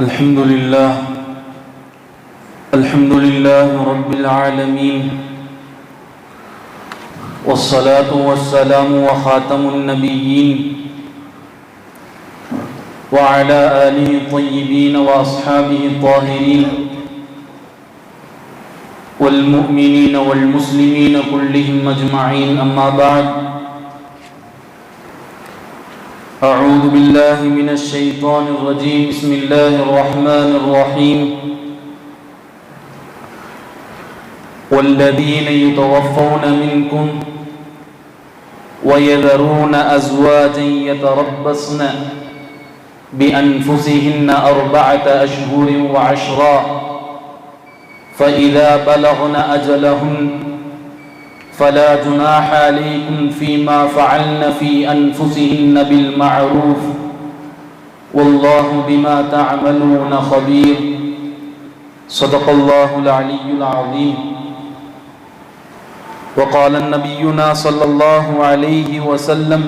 الحمد لله الحمد لله رب العالمين والصلاة والسلام وخاتم النبيين وعلى آله الطيبين وأصحابه الطاهرين والمؤمنين والمسلمين كلهم أجمعين أما بعد أعوذ بالله من الشيطان الرجيم. بسم الله الرحمن الرحيم. والذين يتوفون منكم ويذرون أزواجا يتربصن بأنفسهن أربعة أشهر وعشرا. فإذا بلغن أجلهن فلا جناح عليكم فيما فعلن في أنفسهن بالمعروف والله بما تعملون خبير. صدق الله العلي العظيم. وقال نبينا صلى الله عليه وسلم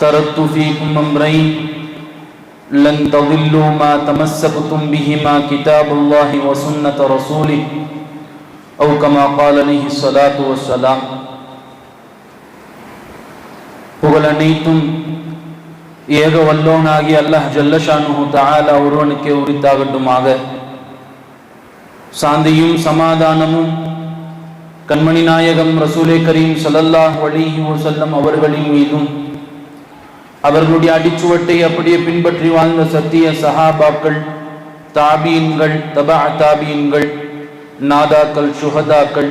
تركت فيكم أمرين. لن تضلوا ما تمسكتم بهما كتاب الله وسنة رسوله. أو كما قال عليه الصلاة والسلام புகழ் அனைத்தும் ஏக வல்லோனாகி அல்லாஹ் ஜல்லஷானு தஆலா ஒருவனுக்கே உரித்தாகட்டுமாக சாந்தியும் சமாதானமும் கண்மணி நாயகம் ரசூலே கரீம் ஸல்லல்லாஹு அலைஹி வஸல்லம் அவர்களின் மீதும் அவர்களுடைய அடிச்சுவட்டை அப்படியே பின்பற்றி வாழ்ந்த சத்திய சஹாபாக்கள் தாபீன்கள் தபா தாபீன்கள் நாதாக்கள் சுஹதாக்கள்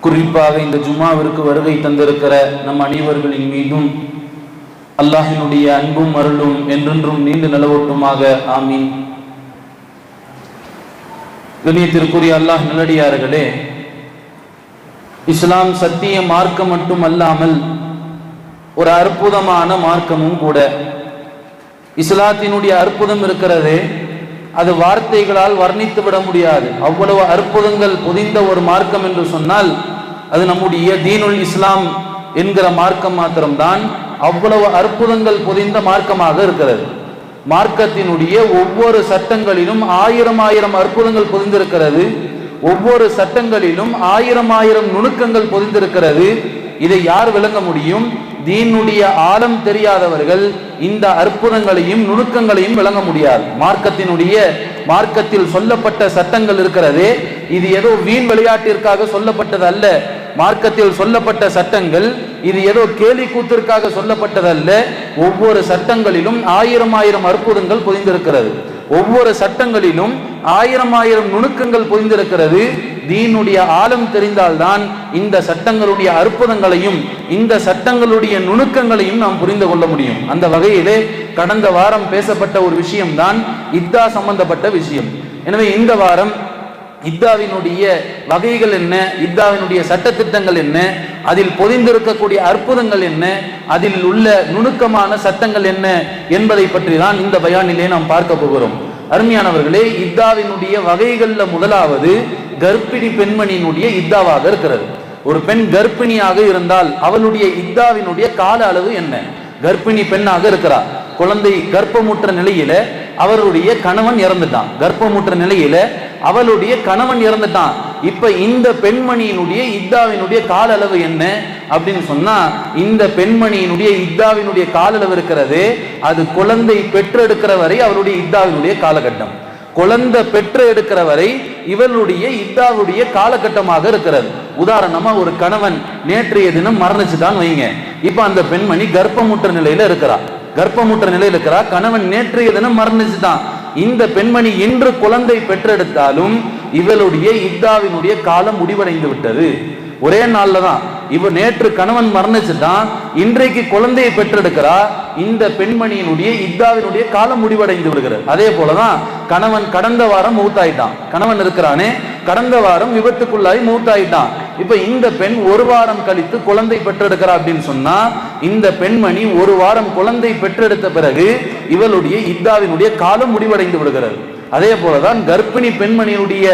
குறிப்பாக இந்த ஜுமாவிற்கு வருகை தந்திருக்கிற நம் அனைவர்களின் மீதும் அல்லாஹினுடைய அன்பும் அருளும் என்றென்றும் நீண்டு நிலவட்டுமாக. ஆமீன். கணியத்திற்குரிய அல்லாஹ் நிலடியார்களே இஸ்லாம் சத்திய மார்க்கம் மட்டும் அல்லாமல் ஒரு அற்புதமான மார்க்கமும் கூட. இஸ்லாத்தினுடைய அற்புதம் இருக்கிறதே அது வார்த்தைகளால் வர்ணித்து விட முடியாது. அவ்வளவு அற்புதங்கள் புதிந்த ஒரு மார்க்கம் என்று சொன்னால் அது நம்முடைய தீனுல் இஸ்லாம் என்கிற மார்க்கம் மாத்திரம்தான் அவ்வளவு அற்புதங்கள் புதிந்த மார்க்கமாக இருக்கிறது. மார்க்கத்தினுடைய ஒவ்வொரு சட்டங்களிலும் ஆயிரம் ஆயிரம் அற்புதங்கள் புதிந்திருக்கிறது. ஒவ்வொரு சட்டங்களிலும் ஆயிரம் ஆயிரம் நுணுக்கங்கள் பொதிந்திருக்கிறது. இதை யார் விளங்க முடியும்? தீனுடைய ஆழம் தெரியாதவர்கள் இந்த அற்புதங்களையும் நுணுக்கங்களையும் விளங்க முடியாது. மார்க்கத்தினுடைய மார்க்கத்தில் சொல்லப்பட்ட சட்டங்கள் இருக்கிறதே இது ஏதோ வீண் விளையாட்டிற்காக சொல்லப்பட்டது அல்ல மார்க்கத்தில் சொல்லப்பட்ட சட்டங்கள் இது ஏதோ கேலி கூத்திற்காக சொல்லப்பட்டதல்ல. ஒவ்வொரு சட்டங்களிலும் ஆயிரம் ஆயிரம் அற்புதங்கள் புதிந்திருக்கிறது. ஒவ்வொரு சட்டங்களிலும் ஆயிரம் ஆயிரம் நுணுக்கங்கள் பொதிந்திருக்கிறது தீனுடைய ஆழம் தெரிந்தால்தான் இந்த சட்டங்களுடைய அற்புதங்களையும் இந்த சட்டங்களுடைய நுணுக்கங்களையும் நாம் புரிந்து கொள்ள முடியும். அந்த வகையிலே கடந்த வாரம் பேசப்பட்ட ஒரு விஷயம்தான் இத்தா சம்பந்தப்பட்ட விஷயம். எனவே இந்த வாரம் இத்தாவினுடைய வகைகள் என்ன? இத்தாவினுடைய சட்டத்திட்டங்கள் என்ன? அதில் பொதிந்திருக்கக்கூடிய அற்புதங்கள் என்ன? அதில் உள்ள நுணுக்கமான சட்டங்கள் என்ன? என்பதை பற்றி தான் இந்த பயானிலே நாம் பார்க்க போகிறோம். அருமையானவர்களே இத்தாவினுடைய வகைகளில் முதலாவது கர்ப்பிணி பெண்மணியினுடைய இத்தாவாக இருக்கிறது. ஒரு பெண் கர்ப்பிணியாக இருந்தால் அவளுடைய இத்தாவினுடைய கால அளவு என்ன? கர்ப்பிணி பெண்ணாக இருக்கிறார். குழந்தை கர்ப்பமுற்ற நிலையில அவருடைய கணவன் இறந்துட்டான். கர்ப்பமுற்ற நிலையில அவளுடைய கணவன் இறந்துட்டான். இப்ப இந்த பெண்மணியினுடைய இத்தாவினுடைய கால அளவு என்ன? அப்படின்னு சொன்னா இந்த பெண்மணியினுடைய இத்தாவினுடைய கால அளவு இருக்கிறது அது குழந்தை பெற்றெடுக்கிற வரை அவருடைய இத்தாவினுடைய காலகட்டம். குழந்தை பெற்று எடுக்கிற வரை இவளுடைய இத்தாவுடைய காலகட்டமாக இருக்கிறது. உதாரணமா ஒரு கணவன் நேற்றைய தினம் மரணிச்சுதான் வைங்க. இப்ப அந்த பெண்மணி கர்ப்பமுற்ற நிலையில இருக்கிறா. கர்ப்பமுற்ற நிலையில இருக்கிறா. கணவன் நேற்றைய தினம் மரணிச்சுதான் இந்த பெண்மணி இன்று குழந்தை பெற்றெடுத்தாலும் இவளுடைய இப்தாவினுடைய காலம் முடிவடைந்து விட்டது ஒரே நாள்ல தான். இவ நேற்று கணவன் மரணிச்சுட்டான். இன்றைக்கு குழந்தையை பெற்றெடுக்கிறா. இந்த பெண்மணியினுடைய இத்தாவினுடைய காலம் முடிவடைந்து விடுகிறது. அதே போலதான் கணவன் கடந்த வாரம் மூத்தாயிட்டான். கணவன் இருக்கிறானே கடந்த வாரம் விபத்துக்குள்ளாய் மூத்தாயிட்டான். இப்ப இந்த பெண் ஒரு வாரம் கழித்து குழந்தை பெற்றெடுக்கிறா அப்படின்னு சொன்னா இந்த பெண்மணி ஒரு வாரம் குழந்தை பெற்றெடுத்த பிறகு இவளுடைய இத்தாவினுடைய காலம் முடிவடைந்து விடுகிறது. அதே போலதான் கர்ப்பிணி பெண்மணியுடைய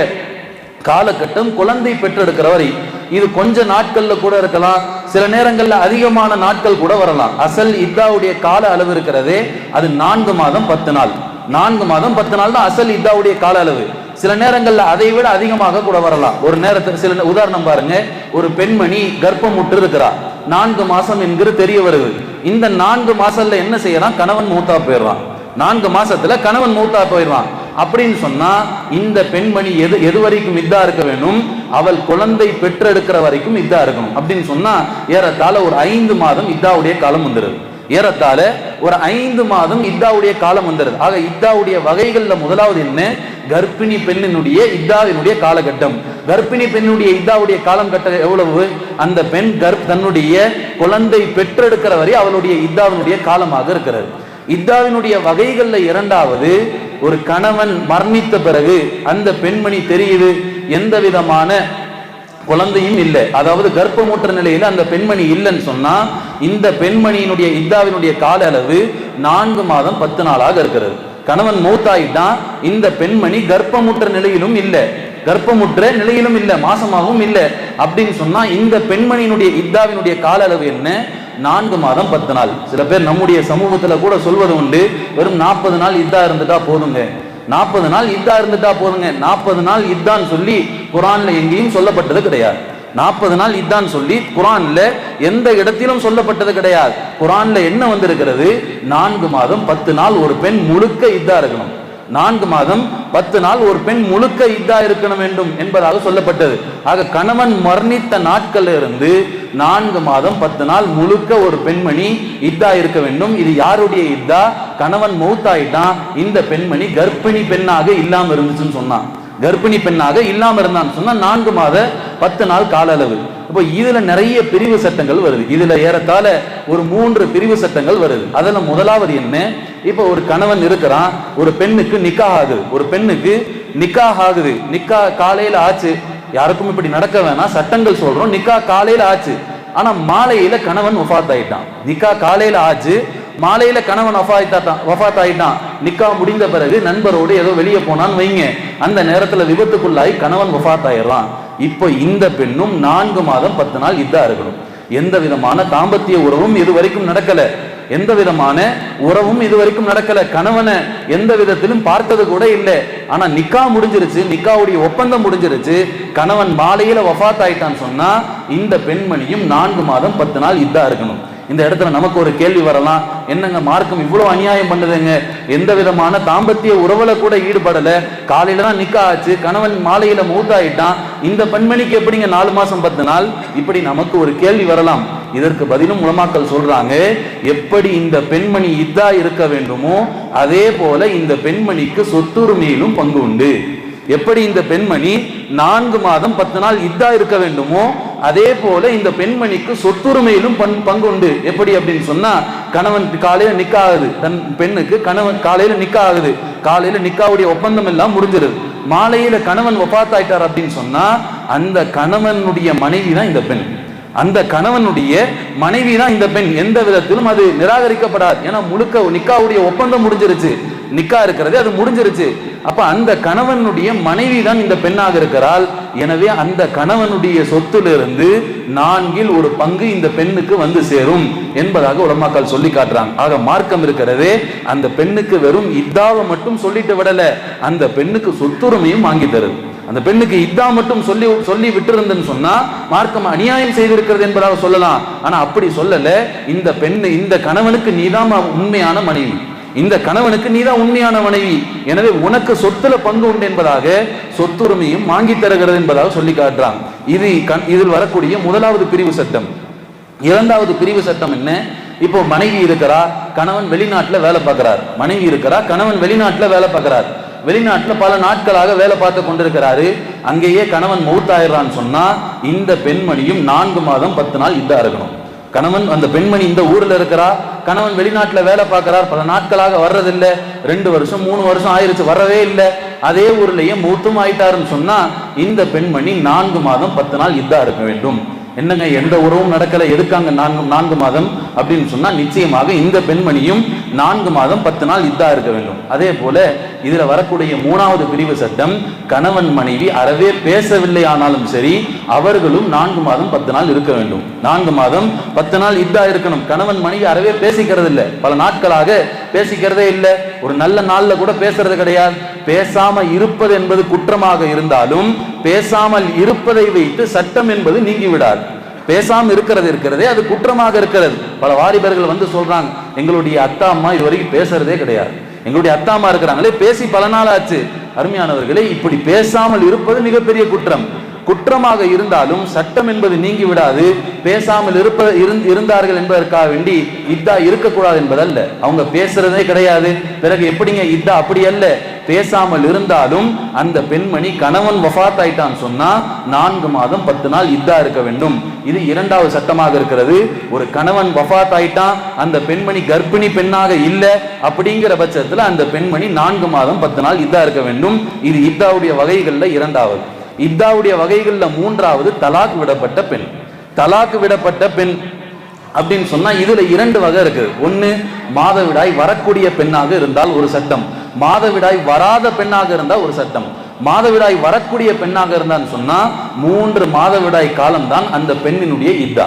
காலகட்டம் குழந்தை பெற்றெடுக்கிற வரை. இது கொஞ்ச நாட்கள்ல கூட இருக்கலாம் சில நேரங்கள்ல அதிகமான நாட்கள் கூட வரலாம். அசல் இத்தாவுடைய கால அளவு இருக்கிறதே அது நான்கு மாதம் பத்து நாள். நான்கு மாதம் பத்து நாள் தான் அசல் இத்தாவுடைய கால அளவு. சில நேரங்களில் அதை விட அதிகமாக கூட வரலாம். ஒரு நேரத்தில் சில உதாரணம் பாருங்க. ஒரு பெண்மணி கர்ப்பம் முற்று இருக்கிறார் நான்கு மாசம் என்கிற தெரிய வருது. இந்த நான்கு மாசத்துல என்ன செய்யறான்? கணவன் மூத்தா போயிடுறான். நான்கு மாசத்துல கணவன் மூத்தா போயிடுறான். அப்படின்னு சொன்னா இந்த பெண்மணி எது எது வரைக்கும் இதா இருக்க வேணும்? அவள் குழந்தை பெற்றெடுக்கிற வரைக்கும் இதா இருக்கணும். அப்படின்னு சொன்னா ஏறத்தாழ ஒரு ஐந்து மாதம் இதாவுடைய காலம் வந்துடுது ஏறத்தால ஒரு ஐந்து மாதம் இத்தாவுடைய காலம் வந்துடுது ஆக இத்தாவுடைய வகைகளில் முதலாவது என்ன? கர்ப்பிணி பெண்ணினுடைய இத்தாவினுடைய காலகட்டம். கர்ப்பிணி பெண்ணுடைய இத்தாவுடைய காலம் கட்ட எவ்வளவு? அந்த பெண் கர்ப் தன்னுடைய குழந்தை பெற்றெடுக்கிற வரை அவளுடைய இத்தாவினுடைய காலமாக இருக்கிறது. இத்தாவினுடைய வகைகளில் இரண்டாவது ஒரு கணவன் மரணித்த பிறகு அந்த பெண்மணி தெரியுது? எந்த விதமான குழந்தையும் இல்லை. அதாவது கர்ப்பமூற்ற நிலையில் அந்த பெண்மணி இல்லைன்னு சொன்னா இந்த பெண்மணியினுடைய இத்தாவினுடைய கால அளவு நான்கு மாதம் பத்து நாளாக இருக்கிறது. கணவன் மூத்தாயிட்டான் இந்த பெண்மணி கர்ப்பமுற்ற நிலையிலும் இல்லை. கர்ப்பமுற்ற நிலையிலும் இல்லை மாசமாகவும் இல்லை. அப்படின்னு சொன்னா இந்த பெண்மணியினுடைய இத்தாவினுடைய கால அளவு என்ன? நான்கு மாதம் பத்து நாள். சில பேர் நம்முடைய சமூகத்துல கூட சொல்வது உண்டு வெறும் நாற்பது நாள் இதா இருந்துட்டா போதுங்க. நாற்பது நாள் இதா இருந்துட்டா போதுங்க. நாற்பது நாள் இதான்னு சொல்லி குரான்ல எங்கேயும் சொல்லப்பட்டது கிடையாது. நாற்பது நாள் இதான் சொல்லி குரான்ல எந்த இடத்திலும் சொல்லப்பட்டது கிடையாது. குரான்ல என்ன வந்திருக்கிறது? நான்கு மாதம் பத்து நாள் ஒரு பெண் முழுக்க இதா இருக்கணும். நான்கு மாதம் பத்து நாள் ஒரு பெண் முழுக்க இதா இருக்கணும் வேண்டும் என்பதாக சொல்லப்பட்டது. ஆக கணவன் மரணித்த நாட்கள் இருந்து நான்கு மாதம் பத்து நாள் முழுக்க ஒரு பெண்மணி இதா இருக்க வேண்டும். இது யாருடைய இதா? கணவன் மௌத்தாயிட்டான். இந்த பெண்மணி கர்ப்பிணி பெண்ணாக இல்லாம இருந்துச்சுன்னு சொன்னான். கர்ப்பிணி பெண்ணாக இல்லாமல் இருந்தான்னு சொன்னால் நான்கு மாத பத்து நாள் கால அளவு. இப்போ இதில் நிறைய பிரிவு சட்டங்கள் வருது. இதில் ஏறத்தாழ ஒரு மூன்று பிரிவு சட்டங்கள் வருது. அதில் முதலாவது என்ன? இப்போ ஒரு கணவன் இருக்கிறான் ஒரு பெண்ணுக்கு நிக்கா ஆகுது. ஒரு பெண்ணுக்கு நிக்கா ஆகுது. நிக்கா காலையில் ஆச்சு. யாருக்கும் இப்படி நடக்க வேணாம். சட்டங்கள் சொல்கிறோம் நிக்கா காலையில் ஆச்சு. ஆனால் மாலையில் கணவன் ஒஃபாத் ஆயிட்டான். நிக்கா காலையில் ஆச்சு. மாலையில கணவன் வஃபாத்தாட்டான் வஃபாத் ஆயிட்டான் நிக்கா முடிந்த பிறகு நண்பரோடு ஏதோ வெளியே போனான்னு வைங்க. அந்த நேரத்துல விபத்துக்குள்ளாகி கணவன் வஃபாத் ஆயிடுறான் இப்போ இந்த பெண்ணும் நான்கு மாதம் பத்து நாள் இதா இருக்கணும். எந்த விதமான தாம்பத்திய உறவும் இது வரைக்கும் நடக்கல. எந்த விதமான உறவும் இது வரைக்கும் நடக்கல. கணவனை எந்த விதத்திலும் பார்த்தது கூட இல்லை. ஆனா நிக்கா முடிஞ்சிருச்சு நிக்காவுடைய ஒப்பந்தம் முடிஞ்சிருச்சு. கணவன் மாலையில வஃபாத் ஆயிட்டான்னு சொன்னா இந்த பெண்மணியும் நான்கு மாதம் பத்து நாள் இதா இருக்கணும். இந்த இடத்துல நமக்கு ஒரு கேள்வி வரலாம். என்னங்க மார்க்கம் இவ்வளவு அநியாயம் பண்ணுதுங்க? எந்த விதமான தாம்பத்திய உறவுல கூட ஈடுபடல. காலையில தான் நிக்க ஆச்சு. கணவன் மாலையில மூத்தாயிட்டான். இந்த பெண்மணிக்கு எப்படிங்க நாலு மாசம் பத்து நாள்? இப்படி நமக்கு ஒரு கேள்வி வரலாம். இதற்கு பதிலும் உலமாக்கல் சொல்றாங்க எப்படி இந்த பெண்மணி இதா இருக்க வேண்டுமோ அதே போல இந்த பெண்மணிக்கு சொத்துரிமையிலும் பங்கு உண்டு. எப்படி இந்த பெண்மணி நான்கு மாதம் பத்து நாள் இதா இருக்க வேண்டுமோ அதே போல இந்த பெண்மணிக்கு சொத்துரிமையிலும் பண் பங்கு உண்டு எப்படி அப்படின்னு சொன்னா கணவன் காலையில நிக்க ஆகுது தன் பெண்ணுக்கு கணவன் காலையில நிக்க ஆகுது காலையில நிக்காவுடைய ஒப்பந்தம் எல்லாம் முடிஞ்சிருது. மாலையில கணவன் ஒப்பாத்தாயிட்டார் அப்படின்னு சொன்னா அந்த கணவனுடைய மனைவி தான் இந்த பெண். அந்த கணவனுடைய மனைவி தான் இந்த பெண். எந்த விதத்திலும் அது நிராகரிக்கப்படாது. ஏன்னா முழுக்க நிக்காவுடைய ஒப்பந்தம் முடிஞ்சிருச்சு. நிக்கா இருக்கிறது அது முடிஞ்சிருச்சு. அப்ப அந்த கணவனுடைய மனைவி தான் இந்த பெண்ணாக இருக்கிறாள். எனவே அந்த கணவனுடைய சொத்திலிருந்து நான்கில் ஒரு பங்கு இந்த பெண்ணுக்கு வந்து சேரும் என்பதாக உலமாக்கள் சொல்லி காட்டுறாங்க. ஆக மார்க்கம் இருக்கிறதே அந்த பெண்ணுக்கு வெறும் இத்தாவை மட்டும் சொல்லிட்டு விடல. அந்த பெண்ணுக்கு சொத்துரிமையும் வாங்கி தருது. அந்த பெண்ணுக்கு இதா மட்டும் சொல்லி சொல்லி விட்டிருந்தேன்னு சொன்னா மார்க்கம் அநியாயம் செய்திருக்கிறது என்பதாக சொல்லலாம். ஆனா அப்படி சொல்லல. இந்த பெண்ணு இந்த கணவனுக்கு நீதான் உண்மையான மனைவி. இந்த கணவனுக்கு நீதான் உண்மையான மனைவி. எனவே உனக்கு சொத்துல பங்கு உண்டு என்பதாக சொத்துரிமையும் வாங்கி தருகிறது என்பதாக சொல்லி காட்டுறான். இது கண் இதில் வரக்கூடிய முதலாவது பிரிவு சட்டம். இரண்டாவது பிரிவு சட்டம் என்ன? இப்போ மனைவி இருக்கிறா கணவன் வெளிநாட்டுல வேலை பார்க்கிறார். மனைவி இருக்கிறா கணவன் வெளிநாட்டுல வேலை பார்க்கிறார். வெளிநாட்டுல பல நாட்களாக வேலை பார்த்து கொண்டிருக்கிறாரு. அங்கேயே கணவன் மௌத்தாயிடுறான்னு சொன்னா இந்த பெண்மணியும் நான்கு மாதம் பத்து நாள் இதா இருக்கணும். கணவன் அந்த பெண்மணி இந்த ஊர்ல இருக்கிறா கணவன் வெளிநாட்டுல வேலை பார்க்கிறார் பல நாட்களாக வர்றதில்லை. ரெண்டு வருஷம் மூணு வருஷம் ஆயிருச்சு வரவே இல்லை. அதே ஊர்லயே மூத்தும் ஆயிட்டாருன்னு சொன்னா இந்த பெண்மணி நான்கு மாதம் பத்து நாள் இதா இருக்க வேண்டும். என்னங்க எந்த உறவும் நடக்கல எதுக்காங்க நான்கு நான்கு மாதம்? அப்படின்னு சொன்னா நிச்சயமாக இந்த பெண்மணியும் நான்கு மாதம் பத்து நாள் இதா இருக்க வேண்டும். அதே போல இதுல வரக்கூடிய மூணாவது பிரிவு சட்டம் கணவன் மனைவி அறவே பேசவில்லை ஆனாலும் சரி அவர்களும் நான்கு மாதம் பத்து நாள் இருக்க வேண்டும். நான்கு மாதம் பத்து நாள் இதா இருக்கணும். கணவன் மனைவி அறவே பேசிக்கிறது இல்லை பல நாட்களாக பேசிக்கிறதே இல்லை. ஒரு நல்ல நாள்ல கூட பேசுறது கிடையாது. பேசாம இருப்பது என்பது குற்றமாக இருந்தாலும் பேசாமல் இருப்பதை வைத்து சட்டம் என்பது நீங்கிவிடாது. பேசாமல் இருக்கிறது இருக்கிறதே அது குற்றமாக இருக்கிறது. பல வாலிபர்கள் வந்து சொல்றாங்க எங்களுடைய அத்தா அம்மா இது வரைக்கும் பேசுறதே கிடையாது. எங்களுடைய அத்தா அம்மா இருக்கிறாங்களே பேசி பல நாள் ஆச்சு. அருமையானவர்களே இப்படி பேசாமல் இருப்பது மிகப்பெரிய குற்றம். குற்றமாக இருந்தாலும் சட்டம் என்பது நீங்கி விடாது. பேசாமல் இருப்ப இருந்தார்கள் என்பதற்காக வேண்டி இதா இருக்கக்கூடாது என்பதல்ல. அவங்க பேசுறதே கிடையாது. பிறகு எப்படிங்க இதா அப்படி அல்ல? பேசாமல் இருந்தாலும் அந்த பெண்மணி கணவன் வஃபாத் ஆயிட்டான்னு சொன்னா நான்கு மாதம் பத்து நாள் இதா இருக்க வேண்டும். இது இரண்டாவது சட்டமாக இருக்கிறது. ஒரு கணவன் வஃபாத் ஆயிட்டான் அந்த பெண்மணி கர்ப்பிணி பெண்ணாக இல்லை அப்படிங்கிற பட்சத்துல அந்த பெண்மணி நான்கு மாதம் பத்து நாள் இதா இருக்க வேண்டும். இது இத்தாவுடைய வகைகள்ல இரண்டாவது. இத்தாவுடைய வகைகள்ல மூன்றாவது தலாக் விடப்பட்ட பெண். தலாக்கு விடப்பட்ட பெண் அப்படின்னு சொன்னா இதுல இரண்டு வகை இருக்கு. ஒன்னு மாதவிடாய் வரக்கூடிய பெண்ணாக இருந்தால் ஒரு சட்டம். மாதவிடாய் வராத பெண்ணாக இருந்தால் ஒரு சட்டம். மாதவிடாய் வரக்கூடிய பெண்ணாக இருந்தான்னு சொன்னா மூன்று மாதவிடாய் காலம்தான் அந்த பெண்ணினுடைய இதா.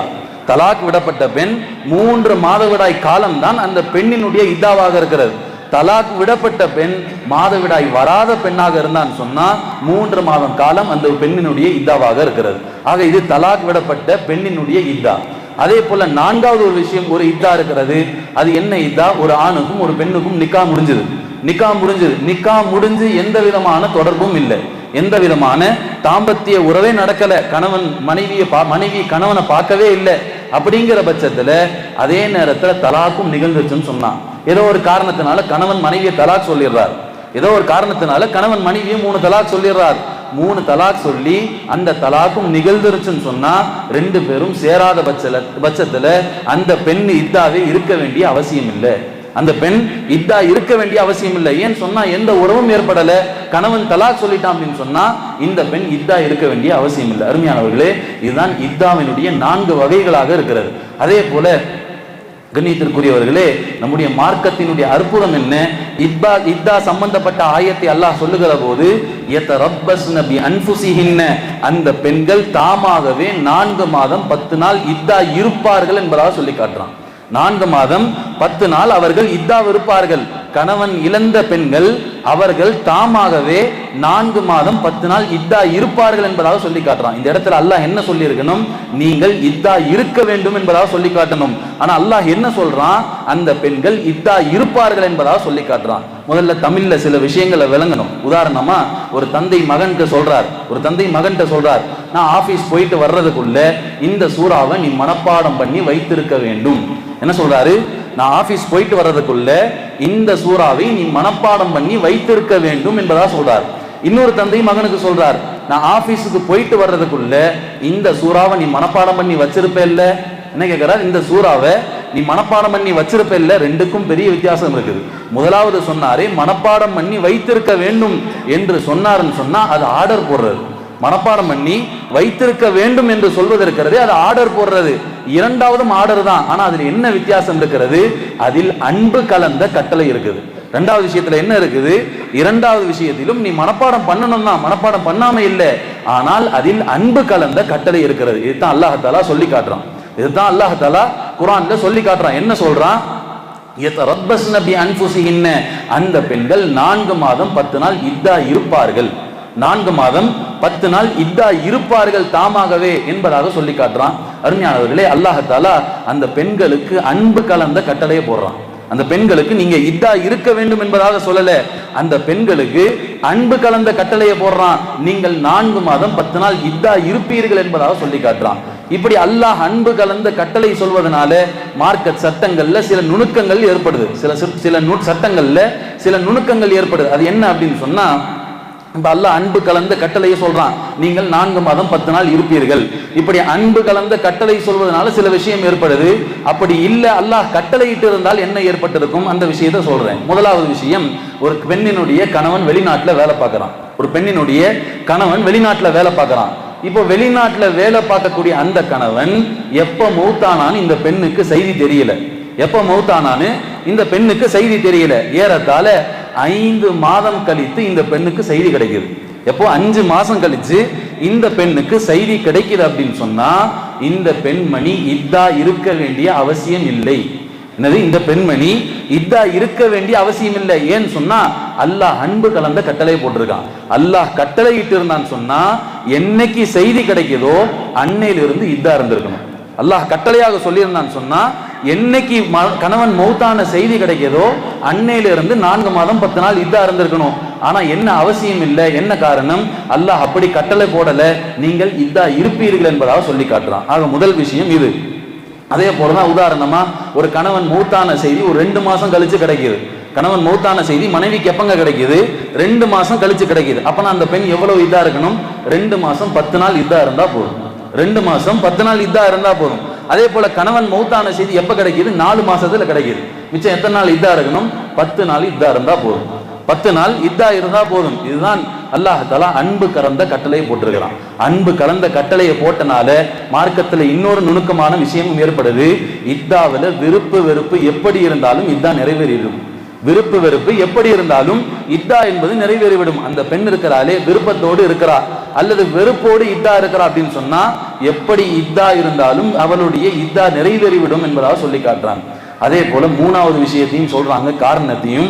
தலாக் விடப்பட்ட பெண் மூன்று மாதவிடாய் காலம்தான் அந்த பெண்ணினுடைய இதாவாக இருக்கிறது. தலாக் விடப்பட்ட பெண் மாதவிடாய் வராத பெண்ணாக இருந்தான்னு சொன்னா மூன்று மாதம் காலம் அந்த பெண்ணினுடைய இதாவாக இருக்கிறது. ஆக இது தலாக் விடப்பட்ட பெண்ணினுடைய இதா. அதே போல நான்காவது ஒரு விஷயம் ஒரு இதா இருக்கிறது. அது என்ன இதா? ஒரு ஆணுக்கும் ஒரு பெண்ணுக்கும் நிக்கா முடிஞ்சது. நிக்கா முடிஞ்சது. நிக்கா முடிஞ்சு எந்த விதமான தொடர்பும் இல்லை. எந்த விதமான தாம்பத்திய உறவே நடக்கல. கணவன் மனைவியை பா மனைவி கணவனை பார்க்கவே இல்லை. அப்படிங்கிற பட்சத்துல அதே நேரத்துல தலாக்கும் நிகழ்ந்துச்சுன்னு சொன்னான். ஏதோ ஒரு காரணத்தினால கணவன் மனைவியை தலாக் சொல்லிடுறார். ஏதோ ஒரு காரணத்தினால கணவன் மனைவியும் மூணு தலாக் சொல்லிடுறார். மூணு தலாக் சொல்லி அந்த தலாக்கும் நிகழ்ந்துருச்சுன்னு சொன்னா ரெண்டு பேரும் சேராத பட்சல பட்சத்துல அந்த பெண் இத்தாவே இருக்க வேண்டிய அவசியம் இல்லை. அந்த பெண் இதா இருக்க வேண்டிய அவசியம் இல்லை. ஏன் சொன்னா எந்த உறவும் ஏற்படல? கணவன் தலா சொல்லிட்டான் அப்படின்னு சொன்னா இந்த பெண் இதா இருக்க வேண்டிய அவசியம் இல்லை. அருமையானவர்களே இதுதான் இத்தாவினுடைய நான்கு வகைகளாக இருக்கிறது. அதே போல கண்ணியத்திற்குரியவர்களே நம்முடைய மார்க்கத்தினுடைய அற்புதம் என்ன? இத்தா இத்தா சம்பந்தப்பட்ட ஆயத்தை அல்லாஹ் சொல்லுகிற போது "யதரப்பஸ்ன பி அன்ஃபுசிஹின்ன", அந்த பெண்கள் தாமாகவே நான்கு மாதம் பத்து நாள் இத்தா இருப்பார்கள் என்பதாக சொல்லி காட்டுறான். நான்கு மாதம் பத்து நாள் அவர்கள் இத்தாவிருப்பார்கள் கணவன் இழந்த பெண்கள் அவர்கள் தாமாகவே நான்கு மாதம் பத்து நாள் இத்தா இருப்பார்கள் என்பதாக சொல்லி காட்டுறான். இந்த இடத்துல அல்லாஹ் என்ன சொல்லியிருக்கணும்? நீங்கள் இத்தா இருக்க வேண்டும் என்பதாக சொல்லி காட்டணும். ஆனா அல்லாஹ் என்ன சொல்றான்? அந்த பெண்கள் இத்தா இருப்பார்கள் என்பதாக சொல்லி காட்டுறான். முதல்ல தமிழ்ல சில விஷயங்களை விளங்கணும். உதாரணமா ஒரு தந்தை மகன்கிட்ட சொல்றார். ஒரு தந்தை மகன்கிட்ட சொல்றார் நான் ஆபீஸ் போயிட்டு வர்றதுக்குள்ள இந்த சூறாவை நீ மனப்பாடம் பண்ணி வைத்திருக்க வேண்டும். என்ன சொல்றாரு? நான் ஆபீஸ் போயிட்டு வர்றதுக்குள்ள இந்த சூறாவை நீ மனப்பாடம் பண்ணி வைத்திருக்க வேண்டும் என்பதா சொல்றார். இன்னொரு தந்தை மகனுக்கு சொல்றார் நான் ஆபீஸுக்கு போயிட்டு வர்றதுக்குள்ள இந்த சூறாவை நீ மனப்பாடம் பண்ணி வச்சிருப்ப இல்ல என்ன கேட்கிறார் இந்த சூறாவை நீ மனப்பாடம் பண்ணி வச்சிருப்ப இல்லை ரெண்டுக்கும் பெரிய வித்தியாசம் இருக்குது. முதலாவது சொன்னாரே மனப்பாடம் பண்ணி வைத்திருக்க வேண்டும் என்று சொன்னாருன்னு சொன்னா அது ஆர்டர் போடுறது. மனப்பாடம் பண்ணி வைத்திருக்க வேண்டும் என்று சொல்வது இருக்கிறது அது ஆர்டர் போடுறது. இரண்டாவதும் ஆர்டர் தான். ஆனா அதுல என்ன வித்தியாசம் இருக்கிறது? அதில் அன்பு கலந்த கட்டளை இருக்குது. ரெண்டாவது விஷயத்துல என்ன இருக்குது? இரண்டாவது விஷயத்திலும் நீ மனப்பாடம் பண்ணணும் தான் மனப்பாடம் பண்ணாம இல்லை. ஆனால் அதில் அன்பு கலந்த கட்டளை இருக்கிறது. இதுதான் அல்லாஹாலா சொல்லி காட்டுறான். இதுதான் அல்லாஹாலா குரான்ல சொல்லி காட்டுறான். என்ன சொல்றான்? யதரப்பஸ்ன பி அன்ஃபுசிஹின்ன. அந்த பெண்கள் நான்கு மாதம் பத்து நாள் இதா இருப்பார்கள். நான்கு மாதம் பத்து நாள் இதா இருப்பார்கள் தாமாகவே என்பதாக சொல்லி காட்டுறான். அருமையானவர்களே அல்லாஹத்தாலா அந்த பெண்களுக்கு அன்பு கலந்த கட்டளையை போடுறான். அந்த பெண்களுக்கு நீங்க இதா இருக்க வேண்டும் என்பதாக சொல்லல. அந்த பெண்களுக்கு அன்பு கலந்த கட்டளையை போடுறான். நீங்கள் நான்கு மாதம் பத்து நாள் இதா இருப்பீர்கள் என்பதாக சொல்லி காட்டுறான். இப்படி அல்லாஹ் அன்பு கலந்த கட்டளை சொல்வதனால மார்க்கெட் சட்டங்கள்ல சில நுணுக்கங்கள் ஏற்படுது. சில சில நு சட்டங்கள்ல சில நுணுக்கங்கள் ஏற்படுது. அது என்ன அப்படின்னு சொன்னா இப்ப அல்லாஹ் அன்பு கலந்த கட்டளையை சொல்றான். நீங்கள் நான்கு மாதம் பத்து நாள் இருப்பீர்கள். இப்படி அன்பு கலந்த கட்டளை சொல்வதனால சில விஷயம் ஏற்படுது. அப்படி இல்ல அல்லாஹ் கட்டளையிட்டு இருந்தால் என்ன ஏற்பட்டிருக்கும்? அந்த விஷயத்தை சொல்றேன். முதலாவது விஷயம் ஒரு பெண்ணினுடைய கணவன் வெளிநாட்டுல வேலை பார்க்கறான். ஒரு பெண்ணினுடைய கணவன் வெளிநாட்டுல வேலை பார்க்கறான். இப்போ வெளிநாட்டில் வேலை பார்க்கக்கூடிய அந்த கணவன் எப்போ மௌத்தானான்னு இந்த பெண்ணுக்கு செய்தி தெரியல. எப்போ மௌத்தானான்னு இந்த பெண்ணுக்கு செய்தி தெரியல. ஏறத்தால ஐந்து மாதம் கழித்து இந்த பெண்ணுக்கு செய்தி கிடைக்குது. எப்போ? அஞ்சு மாசம் கழிச்சு இந்த பெண்ணுக்கு செய்தி கிடைக்குது அப்படின்னு சொன்னா இந்த பெண்மணி இதா இருக்க வேண்டிய அவசியம் இல்லை. என்னது இந்த பெண்மணி இதா இருக்க வேண்டிய அவசியம் இல்லை ஏன்னு சொன்னா அல்லாஹ் அன்பு கலந்த கட்டளை போட்டிருக்கான். அல்லாஹ் கட்டளை இட்டு இருந்தான்னு சொன்னா என்னைக்கு செய்தி கிடைக்குதோ அன்னையிலிருந்து இதா இருந்திருக்கணும். அல்லாஹ் கட்டளையாக சொல்லியிருந்தான்னு சொன்னா என்னைக்கு ம- கணவன் மௌத்தான செய்தி கிடைக்கிதோ அன்னையிலிருந்து நான்கு மாதம் பத்து நாள் இதா இருந்திருக்கணும். ஆனா என்ன அவசியம் இல்லை என்ன காரணம்? அல்லாஹ் அப்படி கட்டளை போடல நீங்கள் இதா இருப்பீர்கள் என்பதாக சொல்லி காட்டுறான். ஆக முதல் விஷயம் இது. அதே போலதான் உதாரணமா ஒரு கணவன் மூத்தான செய்தி ஒரு ரெண்டு மாசம் கழிச்சு கிடைக்குது. கணவன் மூத்தான செய்தி மனைவிக்கு எப்பங்க கிடைக்குது? ரெண்டு மாசம் கழிச்சு கிடைக்குது. அப்பனா அந்த பெண் எவ்வளவு இதா இருக்கணும்? ரெண்டு மாசம் பத்து நாள் இதா இருந்தா போதும். ரெண்டு மாசம் பத்து நாள் இதா இருந்தா போதும். அதே போல கணவன் மௌத்தான செய்தி எப்ப கிடைக்குது? நாலு மாசத்துல கிடைக்குது. மிச்சம் எத்தனை நாள் இதா இருக்கணும்? பத்து நாள் இதா இருந்தா போதும். பத்து நாள் இதா இருந்தா போதும். இதுதான் அல்லாஹ் அன்பு கலந்த கட்டளையை போட்டிருக்கிறான். அன்பு கலந்த கட்டளையை போட்டனால மார்க்கத்துல இன்னொரு நுணுக்கமான விஷயமும் ஏற்படுது. இத்தாவில் விருப்பு வெறுப்பு எப்படி இருந்தாலும் இதா நிறைவேறிடும் விருப்பு வெறுப்பு எப்படி இருந்தாலும் இத்தா என்பது நிறைவேறிவிடும். அந்த பெண் இருக்கிறாளே விருப்பத்தோடு இருக்கிறா அல்லது வெறுப்போடு இத்தா இருக்கிறா அப்படின்னு சொன்னா எப்படி இத்தா இருந்தாலும் அவளுடைய இத்தா நிறைவேறிவிடும் என்பதாக சொல்லி காட்டுறாங்க அதே போல மூணாவது விஷயத்தையும் சொல்றாங்க. காரணத்தையும்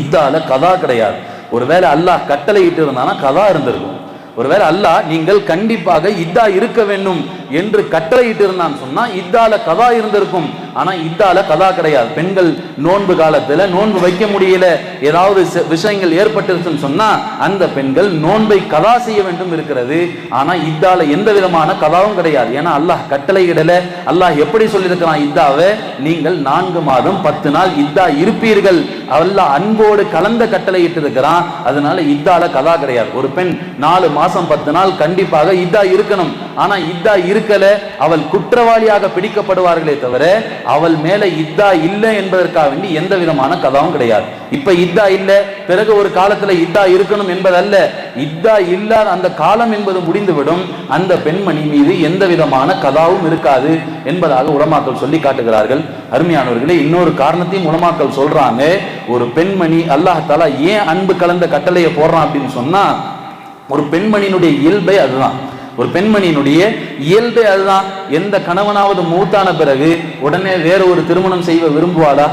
இத்தால கதா கிடையாது. ஒருவேளை அல்லாஹ் கட்டளை இட்டு இருந்தானா கதா இருந்திருக்கும். ஒருவேளை அல்லாஹ் நீங்கள் கண்டிப்பாக இதா இருக்க வேண்டும் என்று கட்டளையிட்டு இருந்தான்னு சொன்னா இத்தால கதா இருந்திருக்கும். ஆனா இத்தால கதா கிடையாது. பெண்கள் நோன்பு காலத்துல நோன்பு வைக்க முடியல. ஏதாவது விஷயங்கள் ஏற்பட்டுருச்சுன்னு சொன்னா அந்த பெண்கள் நோன்பை கதா செய்ய வேண்டும் இருக்கிறது. ஆனா இத்தால எந்த விதமான கதாவும் கிடையாது. ஏன்னா அல்லாஹ் கட்டளையிடல அல்லாஹ் எப்படி சொல்லியிருக்கிறான் இதாவை? நீங்கள் நான்கு மாதம் பத்து நாள் இதா இருப்பீர்கள். அல்லாஹ் அன்போடு கலந்த கட்டளையிட்டு இருக்கிறான் அதனால இத்தால கதா கிடையாது. ஒரு பெண் நாலு மாசம் பத்து நாள் கண்டிப்பாக இதா இருக்கணும். ஆனா இத்தா இருக்கல அவள் குற்றவாளியாக பிடிக்கப்படுவார்களே தவிர அவள் மேல இத்தா இல்லை என்பதற்காக வேண்டி எந்த விதமான கதாவும் கிடையாது. இப்ப இதா இல்ல பிறகு ஒரு காலத்துல இத்தா இருக்கணும் என்பதல்ல. இத்தா இல்லாத அந்த காலம் என்பது முடிந்துவிடும். அந்த பெண்மணி மீது எந்த விதமான கதாவும் இருக்காது என்பதாக உலமாக்கள் சொல்லி காட்டுகிறார்கள். அருமையானவர்களே இன்னொரு காரணத்தையும் உலமாக்கள் சொல்றாங்க. ஒரு பெண்மணி அல்லாஹ் ஏன் அன்பு கலந்த கட்டளையை போடுறான் அப்படின்னு சொன்னா ஒரு பெண்மணியினுடைய இயல்பை அதுதான். ஒரு பெண்மணியினுடைய இயல்பே அதுதான். எந்த கணவனாவது மூத்தான பிறகு உடனே வேற ஒரு திருமணம் செய்ய விரும்புவாளா?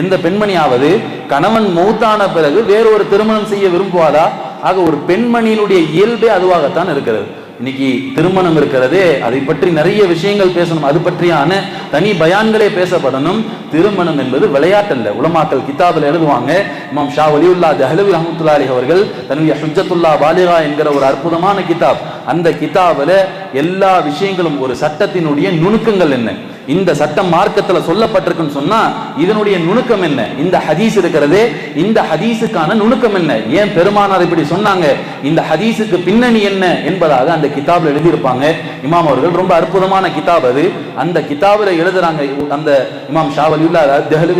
எந்த பெண்மணியாவது கணவன் மூத்தான பிறகு வேற ஒரு திருமணம் செய்ய விரும்புவாளா? ஆக ஒரு பெண்மணியினுடைய இயல்பே அதுவாகத்தான் இருக்கிறது. இன்னைக்கு திருமணம் இருக்கிறதே அதை பற்றி நிறைய விஷயங்கள் பேசணும். அது பற்றியான தனி பயான்களே பேசப்படணும். திருமணம் என்பது விளையாட்டல்ல. உலமாக்கல் கிதாபில் எழுதுவாங்க இமாம் ஷா ஒலியுல்லா ஜஹலவி ரஹமத்துல்லா அலி அவர்கள் தன்னுடைய ஹுஜத்துல்லா பாலிகா என்கிற ஒரு அற்புதமான கிதாப் அந்த கிதாபில் எல்லா விஷயங்களும் ஒரு சட்டத்தினுடைய நுணுக்கங்கள் என்ன? இந்த சட்டம் மார்க்கத்தில் சொல்லப்பட்டிருக்குன்னு சொன்னா இதனுடைய நுணுக்கம் என்ன? இந்த ஹதீஸ் இருக்கிறதே இந்த ஹதீஸுக்கான நுணுக்கம் என்ன? ஏன் பெருமானார் இப்படி சொன்னாங்க? இந்த ஹதீஸுக்கு பின்னணி என்ன என்பதாக அந்த கிதாபில் எழுதியிருப்பாங்க. இமாம் அவர்கள் ரொம்ப அற்புதமான கிதாப் அது. அந்த கிதாபில் எழுதுறாங்க அந்த இமாம் ஷா வலியுல்லா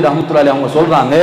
ரஹமத்துல்லாலி அவங்க சொல்றாங்க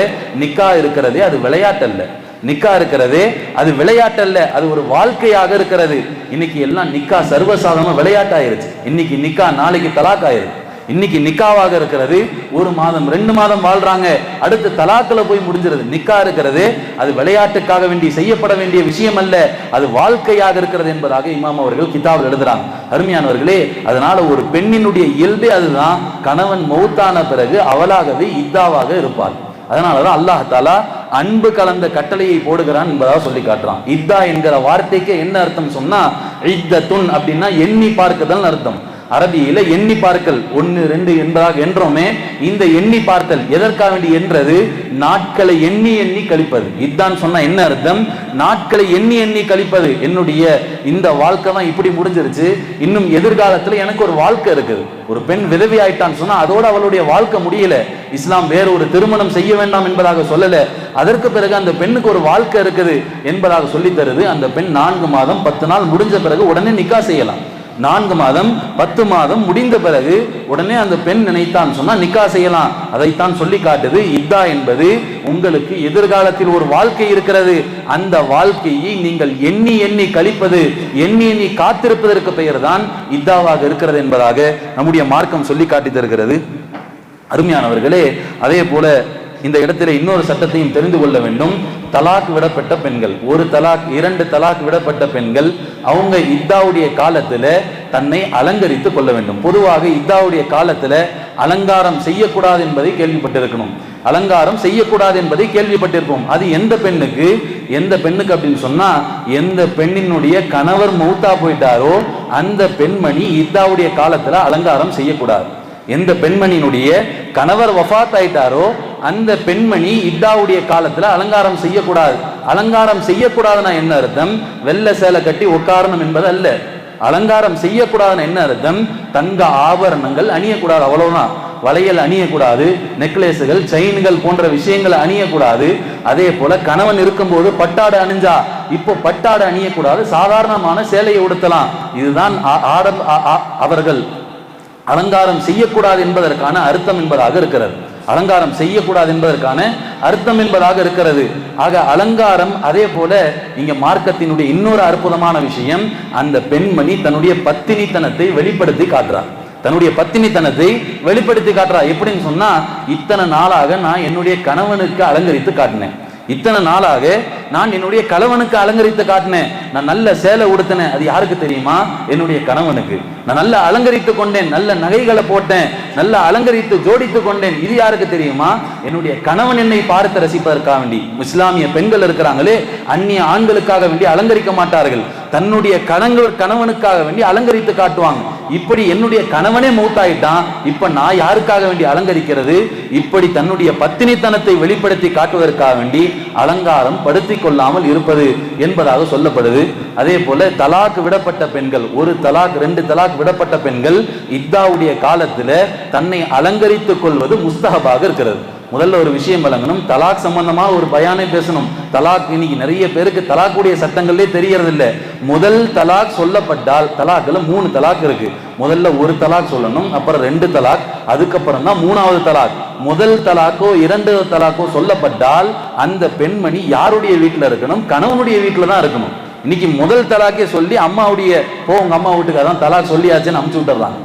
நிக்கா இருக்கிறதே அது விளையாட்டல்ல நிக்கா இருக்கிறது. அது விளையாட்டல்ல அது ஒரு வாழ்க்கையாக இருக்கிறது. இன்னைக்கு எல்லாம் நிக்கா சர்வசாதாரண விளையாட்டாயிருச்சு. இன்னைக்கு நிக்கா நாளைக்கு தலாக் ஆயிருது இன்னைக்கு நிக்காவாக இருக்கிறது. ஒரு மாதம் ரெண்டு மாதம் வாழ்றாங்க. அடுத்து தலாக்கில் போய் முடிஞ்சிருது. நிக்கா இருக்கிறது. அது விளையாட்டுக்காக வேண்டி செய்யப்பட வேண்டிய விஷயம் அல்ல அது வாழ்க்கையாக இருக்கிறது என்பதாக இமாம் அவர்கள் கிதாபில் எழுதுறாங்க. அருமையானவர்களே அதனால ஒரு பெண்ணினுடைய இயல்பே அதுதான். கணவன் மௌத்தான பிறகு அவளாகவே இத்தாவாக இருப்பார் அதனால தான் அல்லாஹாலா அன்பு கலந்த கட்டளையை போடுகிறான் என்பதாக சொல்லி காட்டுறான். இத்தா என்கிற வார்த்தைக்கு என்ன அர்த்தம் சொன்னா இத்தத்துன் அப்படின்னா எண்ணி பார்க்குதல் அர்த்தம். அரபியில எண்ணி பார்க்கல் ஒன்னு ரெண்டு என்பதாக என்றோமே இந்த எண்ணி பார்த்தல் எதற்காக வேண்டி என்றது? நாட்களை எண்ணி எண்ணி கழிப்பது. இதான் சொன்ன என்ன அர்த்தம்? நாட்களை எண்ணி எண்ணி கழிப்பது. என்னுடைய இந்த வாழ்க்கை தான் இப்படி முடிஞ்சிருச்சு. இன்னும் எதிர்காலத்துல எனக்கு ஒரு வாழ்க்கை இருக்குது. ஒரு பெண் விதவி ஆயிட்டான்னு சொன்னா அதோட அவளுடைய வாழ்க்கை முடியல. இஸ்லாம் வேற ஒரு திருமணம் செய்ய வேண்டாம் என்பதாக சொல்லல. அதற்கு பிறகு அந்த பெண்ணுக்கு ஒரு வாழ்க்கை இருக்குது என்பதாக சொல்லி தருது. அந்த பெண் நான்கு மாதம் பத்து நாள் முடிஞ்ச பிறகு உடனே நிக்கா செய்யலாம். நான்கு மாதம் பத்து மாதம் முடிந்த பிறகு உடனே அந்த பெண் நினைத்தான் சொன்னா நிக்கா செய்யலாம். அதைத்தான் சொல்லி காட்டுது. இத்தா என்பது உங்களுக்கு எதிர்காலத்தில் ஒரு வாழ்க்கை இருக்கிறது. அந்த வாழ்க்கையை நீங்கள் எண்ணி எண்ணி கழிப்பது எண்ணி எண்ணி காத்திருப்பதற்கு பெயர் தான் இத்தாவாக இருக்கிறது என்பதாக நம்முடைய மார்க்கம் சொல்லி காட்டி தருகிறது. அருமையானவர்களே அதே போல இந்த இடத்துல இன்னொரு சட்டத்தையும் தெரிந்து கொள்ள வேண்டும். தலாக் விடப்பட்ட பெண்கள் ஒரு தலாக் இரண்டு தலாக் விடப்பட்ட பெண்கள் அவங்க இத்தாவுடைய காலத்துல தன்னை அலங்கரித்து கொள்ள வேண்டும். பொதுவாக இத்தாவுடைய காலத்துல அலங்காரம் செய்யக்கூடாது என்பதை கேள்விப்பட்டிருக்கணும். அலங்காரம் செய்யக்கூடாது என்பதை கேள்விப்பட்டிருப்போம். அது எந்த பெண்ணுக்கு? எந்த பெண்ணுக்கு அப்படின்னு சொன்னா எந்த பெண்ணினுடைய கணவர் மூத்தா போயிட்டாரோ அந்த பெண்மணி இத்தாவுடைய காலத்துல அலங்காரம் செய்யக்கூடாது. எந்த பெண்மணியினுடைய கணவர் வஃத் ஆயிட்டாரோ அந்த பெண்மணி இத்தாவுடைய காலத்துல அலங்காரம் செய்யக்கூடாது. அலங்காரம் செய்யக்கூடாதுன்னா என்ன அர்த்தம்? வெள்ளை சேலை கட்டி உட்காரணும் என்பது அல்ல அலங்காரம் செய்யக்கூடாதுன்னு என்ன அர்த்தம்? தங்க ஆபரணங்கள் அணியக்கூடாது அவ்வளவுதான். வளையல் அணியக்கூடாது நெக்லேஸுகள் செயின்கள் போன்ற விஷயங்களை அணியக்கூடாது. அதே போல கணவன் இருக்கும்போது பட்டாடு அணிஞ்சா இப்போ பட்டாடு அணியக்கூடாது சாதாரணமான சேலையை உடுத்தலாம். இதுதான் ஆடம் அவர்கள் அலங்காரம் செய்யக்கூடாது என்பதற்கான அர்த்தம் என்பதாக இருக்கிறது. அலங்காரம் செய்யக்கூடாது என்பதற்கான அர்த்தம் என்பதாக இருக்கிறது. ஆக அலங்காரம் அதே போல இங்க மார்க்கத்தினுடைய இன்னொரு அற்புதமான விஷயம் அந்த பெண்மணி தன்னுடைய பத்தினித்தனத்தை வெளிப்படுத்தி காட்டுறார் தன்னுடைய பத்தினித்தனத்தை வெளிப்படுத்தி காட்டுறா. எப்படின்னு சொன்னா இத்தனை நாளாக நான் என்னுடைய கணவனுக்கு அலங்கரித்து காட்டினேன். இத்தனை நாளாக நான் என்னுடைய கணவனுக்கு அலங்கரித்து காட்டினேன். நான் நல்ல சேலை உடுத்தினேன். அது யாருக்கு தெரியுமா? என்னுடைய கணவனுக்கு. நான் நல்ல அலங்கரித்து கொண்டேன். நல்ல நகைகளை போட்டேன். நல்ல அலங்கரித்து ஜோடித்து கொண்டேன். இது யாருக்கு தெரியுமா? என்னுடைய கணவன் என்னை பார்த்து ரசிப்பதற்காக வேண்டி. இஸ்லாமிய பெண்கள் இருக்கிறாங்களே அந்நிய ஆண்களுக்காக வேண்டி அலங்கரிக்க மாட்டார்கள். தன்னுடைய கணங்கள் கணவனுக்காக வேண்டி அலங்கரித்து காட்டுவாங்க. இப்படி என்னுடைய கணவனே மூத்தாயிட்டான். இப்ப நான் யாருக்காக வேண்டி அலங்கரிக்கிறது? இப்படி தன்னுடைய பத்தினித்தனத்தை வெளிப்படுத்தி காட்டுவதற்காக வேண்டி அலங்காரம் படுத்தி கொள்ளாமல் இருப்பது என்பதாக சொல்லப்படுது. அதே போல தலாக் விடப்பட்ட பெண்கள் ஒரு தலாக் ரெண்டு தலாக் விடப்பட்ட பெண்கள் இத்தாவுடைய காலத்துல தன்னை அலங்கரித்துக் கொள்வது முஸ்தகபாக இருக்கிறது. முதல்ல ஒரு விஷயம் வழங்கணும் தலாக் சம்பந்தமா ஒரு பயானை பேசணும். தலாக் இன்னைக்கு நிறைய பேருக்கு தலாக்குடைய சட்டங்களே தெரியறது இல்ல முதல் தலாக் சொல்லப்பட்டால் தலாக்ல மூணு தலாக் இருக்கு. முதல்ல ஒரு தலாக் சொல்லணும் அப்புறம் ரெண்டு தலாக் அதுக்கப்புறம் தான் மூணாவது தலாக். முதல் தலாக்கோ இரண்டு தலாக்கோ சொல்லப்பட்டால் அந்த பெண்மணி யாருடைய வீட்டில் இருக்கணும்? கணவனுடைய வீட்டில் தான் இருக்கணும். இன்னைக்கு முதல் தலாக்கே சொல்லி அம்மாவுடைய போ உங்க அம்மா வீட்டுக்கு அதான் தலாக் சொல்லியாச்சுன்னு அமுச்சு விட்டுறாங்க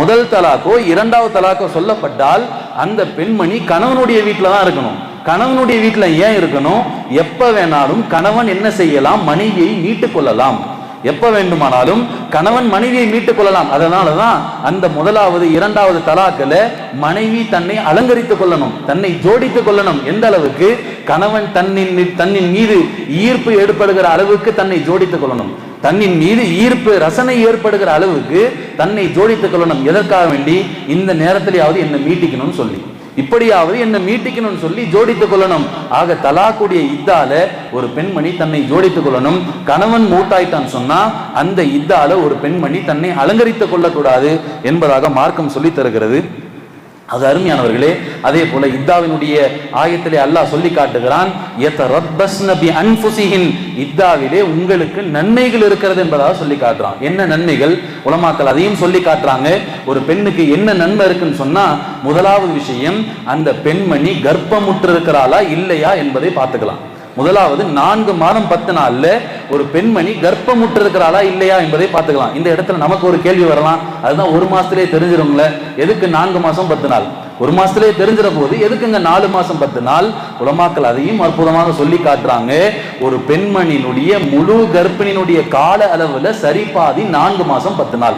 முதல் தலாக்கோ இரண்டாவது தலாக்கோ சொல்லப்பட்டால் அந்த பெண்மணி கணவனுடைய வீட்டில் தான் இருக்கணும். கணவனுடைய வீட்டில் ஏன் இருக்கணும்? எப்போ வேணாலும் கணவன் என்ன செய்யலாம்? மனைவியை மீட்டுக் கொள்ளலாம். எப்போ வேண்டுமானாலும் கணவன் மனைவியை மீட்டுக் கொள்ளலாம். அதனாலதான் அந்த முதலாவது இரண்டாவது தலாக்கில் மனைவி தன்னை அலங்கரித்துக் கொள்ளணும். தன்னை ஜோடித்துக் கொள்ளணும். எந்த அளவுக்கு? கணவன் தன்னின் தன்னின் மீது ஈர்ப்பு ஏற்படுகிற அளவுக்கு தன்னை ஜோடித்துக் கொள்ளணும். தன்னின் மீது ஈர்ப்பு ரசனை ஏற்படுகிற அளவுக்கு தன்னை ஜோடித்துக் கொள்ளணும். எதற்காக வேண்டி? இந்த நேரத்திலேயாவது என்னை மீட்டிக்கணும்னு சொல்லி. இப்படியாவது என்னை மீட்டிக்கணும்னு சொல்லி ஜோடித்துக் கொள்ளணும். ஆக தலாக்குடைய இத்தால ஒரு பெண்மணி தன்னை ஜோடித்துக் கொள்ளணும். கணவன் மூட்டாயிட்டான் சொன்னா அந்த இத்தால ஒரு பெண்மணி தன்னை அலங்கரித்துக் கொள்ளக்கூடாது என்பதாக மார்க்கம் சொல்லி தருகிறது. அது அருமையானவர்களே அதே போல இத்தாவினுடைய ஆயத்திலே அல்லாஹ் சொல்லி காட்டுகிறான் இத்தாவிலே உங்களுக்கு நன்மைகள் இருக்கிறது என்பதாக சொல்லி காட்டுறான். என்ன நன்மைகள்? உலமாக்கள் அதையும் சொல்லி காட்டுறாங்க. ஒரு பெண்ணுக்கு என்ன நன்மை இருக்குன்னு சொன்னா முதலாவது விஷயம் அந்த பெண்மணி கர்ப்பமுற்று இருக்கிறாளா இல்லையா என்பதை பார்த்துக்கலாம். முதலாவது நான்கு மாதம் பத்து நாள்ல ஒரு பெண்மணி கர்ப்பம் இருக்கிறாளா இல்லையா என்பதை பார்த்துக்கலாம். இந்த இடத்துல நமக்கு ஒரு கேள்வி வரலாம். அதுதான் ஒரு மாசத்திலே தெரிஞ்சிருங்கள எதுக்கு நான்கு மாசம் பத்து நாள்? ஒரு மாசத்திலே தெரிஞ்சிட போது எதுக்குங்க நாலு மாசம் பத்து நாள்? உலமாக்கள் அதையும் அற்புதமாக சொல்லி காட்டுறாங்க. ஒரு பெண்மணியினுடைய முழு கர்ப்பிணியினுடைய கால அளவுல சரிபாதி நான்கு மாசம் பத்து நாள்.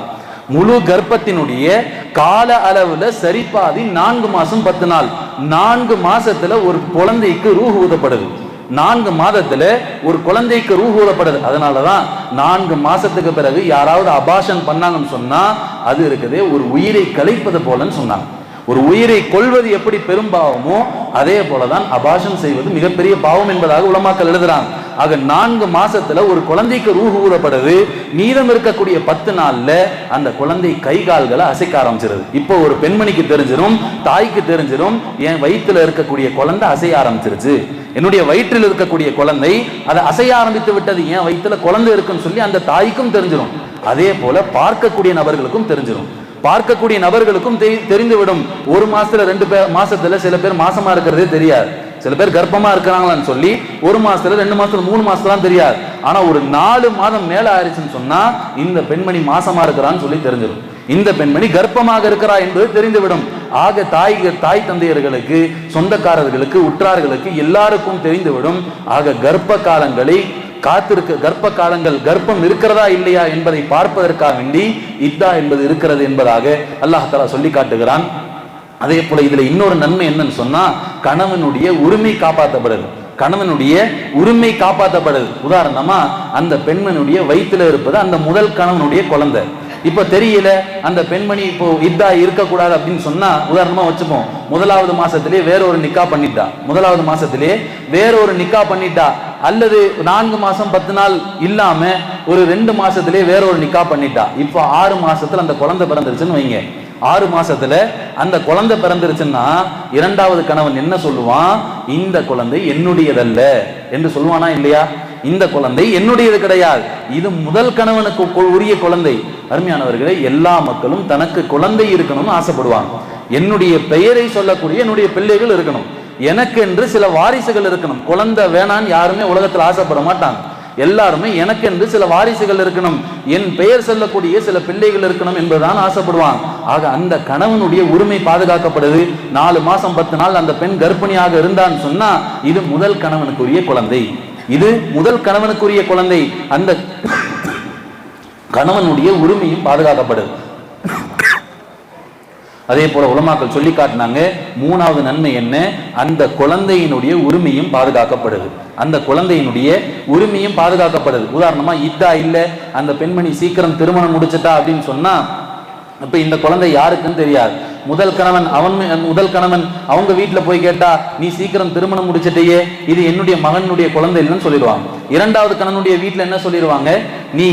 முழு கர்ப்பத்தினுடைய கால அளவுல சரிபாதி நான்கு மாசம் பத்து நாள். நான்கு மாசத்துல ஒரு குழந்தைக்கு ரூஹ் ஊதப்படுது. நான்கு மாதத்துல ஒரு குழந்தைக்கு ரூ ஊதப்படுது அதனாலதான் நான்கு மாசத்துக்கு பிறகு யாராவது அபாஷன் பண்ணாங்கன்னு சொன்னா அது இருக்குது ஒரு உயிரை கலைப்பது போலன்னு சொன்னாங்க. ஒரு உயிரை கொள்வது எப்படி பெரும் பாவமோ அதே போலதான் அபாஷம் செய்வது மிகப்பெரிய பாவம் என்பதாக உலமாக்கள் எழுதுறாங்க. ஆக நான்கு மாசத்துல ஒரு குழந்தைக்கு ரூஹ் ஊறப்படுது மீதம் இருக்கக்கூடிய பத்து நாள்ல அந்த குழந்தை கை கால்களை அசைக்க ஆரம்பிச்சிருது. இப்போ ஒரு பெண்மணிக்கு தெரிஞ்சிடும் தாய்க்கு தெரிஞ்சிடும் என் வயிற்றுல இருக்கக்கூடிய குழந்தை அசைய ஆரம்பிச்சிருச்சு. என்னுடைய வயிற்றில் இருக்கக்கூடிய குழந்தை அதை அசைய ஆரம்பித்து விட்டது என் வயிற்றுல குழந்தை இருக்குன்னு சொல்லி அந்த தாய்க்கும் தெரிஞ்சிடும் அதே போல பார்க்கக்கூடிய நபர்களுக்கும் தெரிஞ்சிடும் பார்க்கக்கூடிய நபர்களுக்கும் தெரிந்துவிடும். ஒரு மாசத்துல ரெண்டு பேர் மாசத்துல சில பேர் மாசமா இருக்கிறதே தெரியாது. சில பேர் கர்ப்பமா இருக்கிறாங்களான்னு சொல்லி ஒரு மாசத்துல ரெண்டு மாசத்துல மூணு மாசத்துலாம் தெரியாது. ஆனா ஒரு நாலு மாதம் மேல ஆயிடுச்சுன்னு சொன்னா இந்த பெண்மணி மாசமா இருக்கிறான்னு சொல்லி தெரிஞ்சிடும் இந்த பெண்மணி கர்ப்பமாக இருக்கிறா என்பது தெரிந்துவிடும். ஆக தாய் தாய் தந்தையர்களுக்கு சொந்தக்காரர்களுக்கு உற்றார்களுக்கு எல்லாருக்கும் தெரிந்துவிடும். ஆக கர்ப்ப காலங்களை காத்திருக்க கர்ப்ப காலங்கள் கர்ப்பம் இருக்கிறதா இல்லையா என்பதை பார்ப்பதற்காக வேண்டி இத்தா என்பது இருக்கிறது என்பதாக அல்லாஹ் சொல்லி காட்டுகிறான். அதே போல இதுல இன்னொரு நன்மை என்னன்னு சொன்னா கணவனுடைய உரிமை காப்பாற்றப்படுது கணவனுடைய உரிமை காப்பாற்றப்படுது உதாரணமா அந்த பெண்மனுடைய வயித்துல இருப்பது அந்த முதல் கணவனுடைய குழந்தை. இப்ப தெரியல அந்த பெண்மணி இப்போ இதா இருக்கக்கூடாது அப்படின்னு சொன்னா உதாரணமா வச்சுப்போம் முதலாவது மாசத்திலே வேற ஒரு நிக்கா பண்ணிட்டா. முதலாவது மாசத்திலே வேற ஒரு நிக்கா பண்ணிட்டா. அல்லது நான்கு மாசம் பத்து நாள் இல்லாம ஒரு ரெண்டு மாசத்திலே வேற ஒரு நிக்கா பண்ணிட்டா. இப்போ ஆறு மாசத்துல அந்த குழந்தை பிறந்துருச்சுன்னு வைங்க. ஆறு மாசத்துல அந்த குழந்தை பிறந்துருச்சுன்னா இரண்டாவது கணவன் என்ன சொல்லுவான்? இந்த குழந்தை என்னுடையதல்ல. என்று சொல்லுவானா இல்லையா? இந்த குழந்தை என்னுடையது கிடையாது. இது முதல் கணவனுக்கு உரிய குழந்தை. அருமையானவர்களே எல்லா மக்களும் தனக்கு குழந்தை இருக்கணும்னு ஆசைப்படுவாங்க. என்னுடைய பெயரை சொல்லக்கூடிய என்னுடைய பிள்ளைகள் இருக்கணும். எனக்கு என்று சில வாரிசுகள் இருக்கணும். குழந்தை வேணான்னு யாருமே உலகத்தில் ஆசைப்பட மாட்டாங்க. எல்லாருமே எனக்கென்று சில வாரிசுகள் இருக்கணும். என் பெயர் சொல்லக்கூடிய சில பிள்ளைகள் இருக்கணும் என்பதுதான் ஆசைப்படுவாங்க. ஆக அந்த கணவனுடைய உரிமை பாதுகாக்கப்படுது. நாலு மாசம் பத்து நாள் அந்த பெண் கர்ப்பிணியாக இருந்தான்னு சொன்னா இது முதல் கணவனுக்குரிய குழந்தை. இது முதல் கணவனுக்குரிய குழந்தை. அந்த கணவனுடைய உரிமையும் பாதுகாக்கப்படுது. அதே போல உலமாக்கள் சொல்லி காட்டினாங்க மூணாவது நன்மை என்ன? அந்த குழந்தையினுடைய உரிமையும் பாதுகாக்கப்படுது. அந்த குழந்தையினுடைய உரிமையும் பாதுகாக்கப்படுது. உதாரணமா இதா இல்ல அந்த பெண்மணி சீக்கிரம் திருமணம் முடிச்சிட்டா அப்படின்னு சொன்னா இப்ப இந்த குழந்தை யாருக்குன்னு தெரியாது. முதல் கணவன் அவன் முதல் கணவன் அவங்க வீட்டில் போய் கேட்டா நீ சீக்கிரம் திருமணம் முடிச்சிட்டையே இது என்னுடைய மகனுடைய குழந்தை இல்லைன்னு சொல்லிடுவாங்க. இரண்டாவது கணவனுடைய வீட்டில் என்ன சொல்லிடுவாங்க? நீ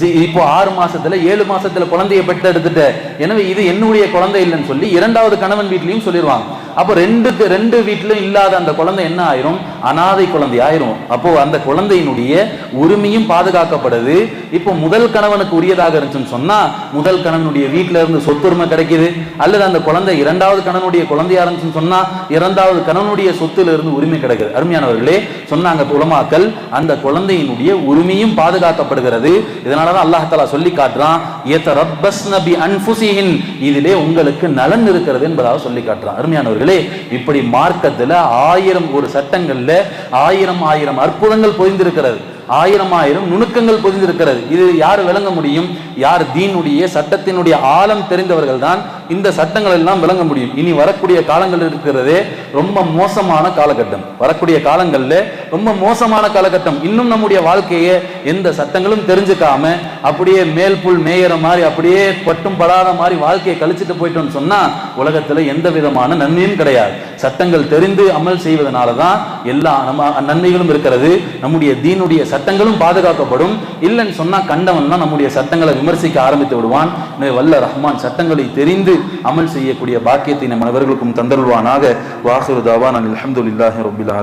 சி- இப்போ ஆறு மாசத்துல ஏழு மாசத்துல குழந்தையை பெற்று எடுத்துட்ட எனவே இது என்னுடைய குழந்தை இல்லைன்னு சொல்லி இரண்டாவது கணவன் வீட்லயும் சொல்லிடுவாங்க அப்போ ரெண்டுக்கு ரெண்டு வீட்டிலும் இல்லாத அந்த குழந்தை என்ன ஆயிரும்? அனாதை குழந்தை ஆயிரும். அப்போ அந்த குழந்தையினுடைய உரிமையும் பாதுகாக்கப்படுது. இப்போ முதல் கணவனுக்கு உரியதாக இருந்துச்சுன்னு சொன்னா முதல் கணவனுடைய வீட்டில இருந்து சொத்துரிமை கிடைக்குது. அல்லது அந்த குழந்தை இரண்டாவது கணவனுடைய குழந்தையா இருந்துச்சுன்னு சொன்னா இரண்டாவது கணவனுடைய சொத்துல இருந்து உரிமை கிடைக்குது. அருமையானவர்களே சொன்னாங்க குலமாக்கல் அந்த குழந்தையினுடைய உரிமையும் பாதுகாக்கப்படுது காட்டுகிறது. இதனாலதான் அல்லாஹ் அல்லாஹாலா சொல்லி காட்டுறான் "யதரப்பஸ்ன பி அன்ஃபுசிஹின்." இதிலே உங்களுக்கு நலன் இருக்கிறது என்பதாக சொல்லி காட்டுறான். அருமையானவர்களே இப்படி மார்க்கத்துல ஆயிரம் ஒரு சட்டங்கள்ல ஆயிரம் ஆயிரம் அற்புதங்கள் பொதிந்திருக்கிறது. ஆயிரம் ஆயிரம் நுணுக்கங்கள் பொதிந்திருக்கிறது. இது யார் விளங்க முடியும்? யார் தீனுடைய சட்டத்தினுடைய ஆழம் தெரிந்தவர்கள் தான் இந்த சட்டங்கள் எல்லாம் விளங்க முடியும். இனி வரக்கூடிய காலங்கள் இருக்கிறதே ரொம்ப மோசமான காலகட்டம். வரக்கூடிய காலங்களில் ரொம்ப மோசமான காலகட்டம். இன்னும் நம்முடைய வாழ்க்கையை எந்த சட்டங்களும் தெரிஞ்சுக்காம அப்படியே மேல் புல் மேயற மாதிரி அப்படியே பட்டும் படாத மாதிரி வாழ்க்கையை கழிச்சிட்டு போயிட்டோம்னு சொன்னா உலகத்துல எந்த விதமான நன்மையும் கிடையாது. சட்டங்கள் தெரிந்து அமல் செய்வதனால தான் எல்லா நம்ம நன்மைகளும் இருக்கிறது. நம்முடைய தீனுடைய சட்டங்களும் பாதுகாக்கப்படும். இல்லைன்னு சொன்னா கண்டவன் தான் நம்முடைய சட்டங்களை விமர்சிக்க ஆரம்பித்து விடுவான். வல்ல ரஹ்மான் சட்டங்களை தெரிந்து அமல் செய்யக்கூடிய பாக்கியத்தை நம் அனைவர்களுக்கும் தந்தருள்வானாக. வாசுரு தாவான் அலமதுல்லாஹி ரப்பில்